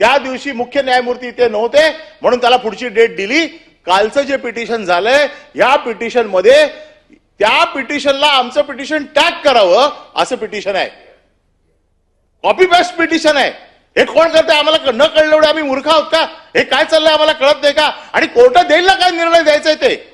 त्या दिवशी मुख्य न्यायमूर्ती इथे नव्हते म्हणून त्याला पुढची डेट दिली. कालचं जे पिटिशन झालंय या पिटिशनमध्ये त्या पिटिशनला आमचं पिटिशन टॅग करावं असं पिटिशन आहे. कॉपी पेस्ट पिटिशन आहे. हे कोण करते आम्हाला न कळलं एवढे आम्ही मूर्ख आहोत का? हे काय चाललंय आम्हाला कळत नाही का? आणि कोर्ट देईल ना काय निर्णय द्यायचा आहे ते?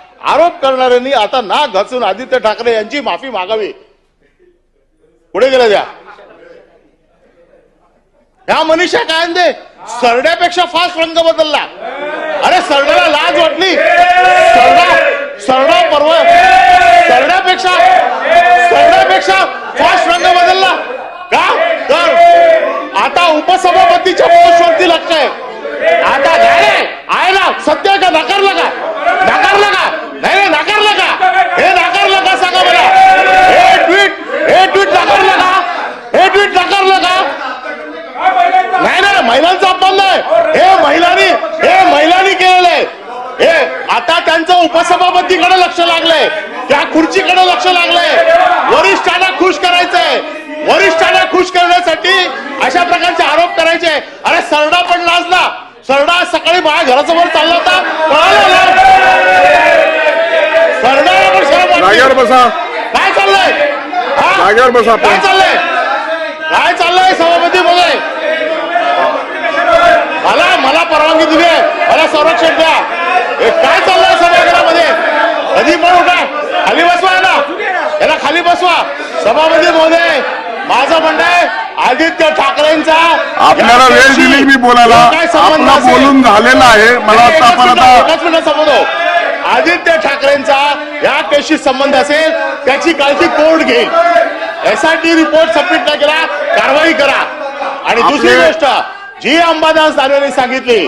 आरोप करणाऱ्यांनी आता ना घासून आदित्य ठाकरे यांची माफी मागावी. पुढे गेल्या द्या. ह्या मनीषा काय म्हणते सरड्यापेक्षा फास्ट रंग बदलला. अरे सरड्याला लाज वाटली. सरडा सरडा परवा सरड्यापेक्षा सरड्यापेक्षा फास्ट रंग बदलला. का? तर आता उपसभापतीच्या पोस्टवरती लक्ष आहे. आता आहे ना सत्य का? नकारला का नाकारलं का नाही नाही नाकारलं का हे नाकारलं का सांगा मला हे ट्विट हे ट्विट नाकारलं का हे ट्विट नाकारलं का महिलांचा अपमान नाही. हे महिलांनी हे महिलांनी केलेलं आहे. हे आता त्यांचं उपसभापतीकडे लक्ष लागलंय. त्या खुर्चीकडे लक्ष लागलंय. वरिष्ठांना खुश करायचंय. वरिष्ठांना खुश करण्यासाठी अशा प्रकारचे आरोप करायचे. अरे सरडा पण लाजला सरडा आज सकाळी माझ्या घरासमोर चालला होता. बसा. काय चाललंय? हा? काय चाललंय? काय चाललंय सभापती मध्ये मला परवानगी दिली मला संरक्षण द्या. हे काय चाललंय सभागृहामध्ये कधी पण उठा? खाली बसवा ना याला खाली बसवा. सभापती महोदय माझं म्हणणं आहे. आदित्य ठाकरेंचा. आपल्याला वेळ दिली मी बोलायला. आपला? बोलून झालेला आहे. मला आता आपण आता आदित्य ठाकरेंचा या केसशी संबंध असेल त्याची काळजी कोर्ट घेईल. एसआयटी रिपोर्ट सबमिट नाही केला कारवाई करा. आणि दुसरी गोष्ट जी अंबादास दानवेने सांगितली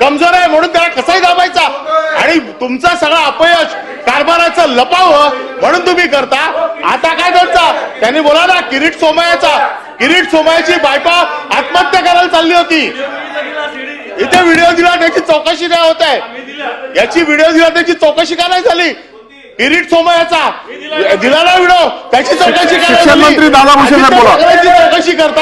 कमजोर आहे म्हणून त्याला कसाही दाबायचा. आणि तुमचा सगळा अपयश कारभाराचं लपावं म्हणून तुम्ही करता. आता काय करता त्यांनी बोला ना किरीट सोमयाचा किरीट सोमयाची बायको आत्महत्या करायला चालली होती. इथे व्हिडिओ दिला त्याची चौकशी नाही होत आहे. याची व्हिडिओ दिला त्याची चौकशी का नाही झाली? किरीट सोमयाचा दिला ना व्हिडिओ त्याची चौकशी चौकशी करता.